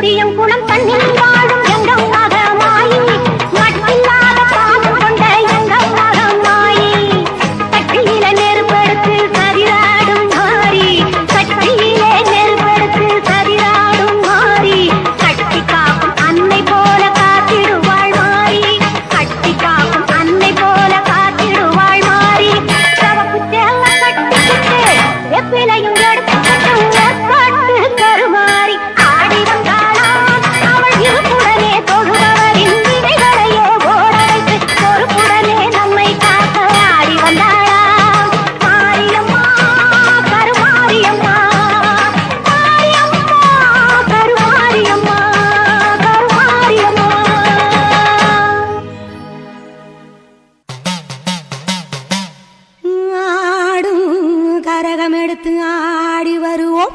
கொடியம் குணம் தன்னில் எடுத்து ஆடி வருவோம்.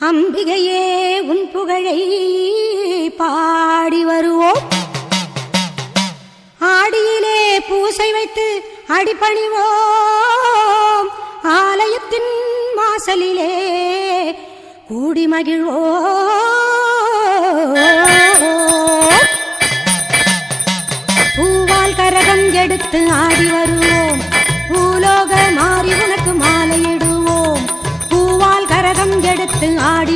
அம்பிகையே உன் புகழை பாடி வருவோம். ஆடியிலே பூசை வைத்து அடிபணிவோம். ஆலயத்தின் வாசலிலே கூடி மகிழ்வோம். பூவால் கரகம் எடுத்து ஆடி வருவோம். பூலோக ஆடி